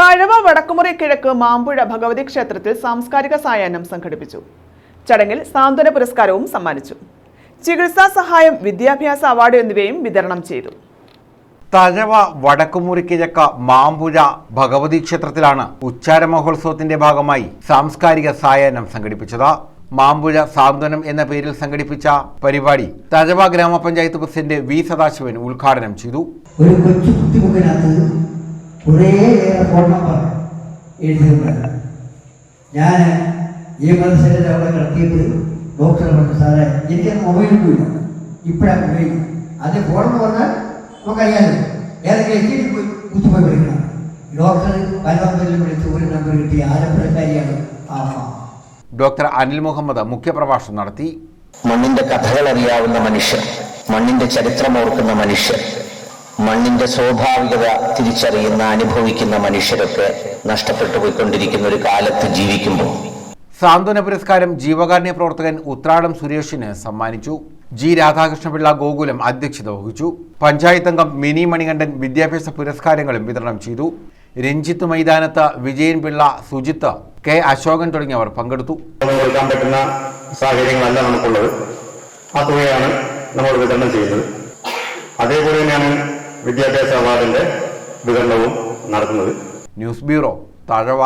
തഴവ വടക്കുമുറി കിഴക്ക് മാമ്പുഴ ഭഗവതി ക്ഷേത്രത്തിൽ സാംസ്കാരിക സായാഹ്നം സംഘടിപ്പിച്ചു. ചടങ്ങിൽ സാന്ത്വന പുരസ്കാരവും സമ്മാനിച്ചു. ചികിത്സാ സഹായം വിദ്യാഭ്യാസ അവാർഡ് എന്നിവയും വിതരണം ചെയ്തു. തഴവ വടക്കുമുറി കിഴക്ക മാമ്പുഴ ഭഗവതി ക്ഷേത്രത്തിലാണ് ഉച്ചാര മഹോത്സവത്തിന്റെ ഭാഗമായി സാംസ്കാരിക സായാഹ്നം സംഘടിപ്പിച്ചത്. മാമ്പുഴ സാന്ത്വനം എന്ന പേരിൽ സംഘടിപ്പിച്ച പരിപാടി തഴവ ഗ്രാമപഞ്ചായത്ത് പ്രസിഡന്റ് വി സദാശിവൻ ഉദ്ഘാടനം ചെയ്തു. ഒരു കൊച്ചു കുത്തിമുക്കിനകത്ത് കുറേയേറെ ഫോൺ നമ്പർ എഴുതിയിട്ടുണ്ട്. ഞാൻ ഈ മത്സരത്തിൽ അവിടെ കിടത്തിയിട്ട് ഡോക്ടർ പറഞ്ഞു സാറേ എനിക്ക് മൊബൈൽ പോയില്ല. ഇപ്പോഴാണ് മൊബൈൽ അത് ഫോൺ എന്ന് പറഞ്ഞാൽ നമുക്കറിയാമല്ലോ ഏതൊക്കെ എത്തിയിട്ട് പോയി കുത്തിപ്പോയി വിളിക്കണം ഡോക്ടർ പല നമ്പറിൽ വിളിച്ച് ഒരു നമ്പർ കിട്ടി. ആലപ്പുഴക്കാരിയാണ് ആ അമ്മ ഡോക്ടർ അനിൽ മുഹമ്മദ് മുഖ്യപ്രഭാഷണം നടത്തി. മണ്ണിന്റെ കഥകൾ അറിയാവുന്ന മനുഷ്യർ മണ്ണിന്റെ ചരിത്രം ഓർക്കുന്ന മനുഷ്യർ മണ്ണിന്റെ സ്വാഭാവികത തിരിച്ചറിയുന്ന അനുഭവിക്കുന്ന മനുഷ്യരൊക്കെ നഷ്ടപ്പെട്ടു പോയിക്കൊണ്ടിരിക്കുന്ന ഒരു കാലത്ത് ജീവിക്കുമ്പോൾ. സാന്ത്വന പുരസ്കാരം ജീവകാരുണ്യ പ്രവർത്തകൻ ഉത്രാടം സുരേഷിന് സമ്മാനിച്ചു. ജി രാധാകൃഷ്ണപിള്ള ഗോകുലം അധ്യക്ഷത വഹിച്ചു. പഞ്ചായത്ത് അംഗം മിനി മണികണ്ഠൻ വിദ്യാഭ്യാസ പുരസ്കാരങ്ങളും വിതരണം ചെയ്തു. രഞ്ജിത്ത് മൈതാനത്ത് വിജയൻ പിള്ള സുജിത്ത് കെ അശോകൻ തുടങ്ങിയവർ പങ്കെടുത്തു. കൊടുക്കാൻ പറ്റുന്ന സാഹചര്യങ്ങളല്ല നമുക്കുള്ളത്. ആ തുകയാണ് നമ്മൾ വിതരണം ചെയ്യുന്നത്. അതേപോലെ തന്നെയാണ് വിദ്യാഭ്യാസ അവാർഡിന്റെ വിതരണവും നടക്കുന്നത്. News bureau Thazhava.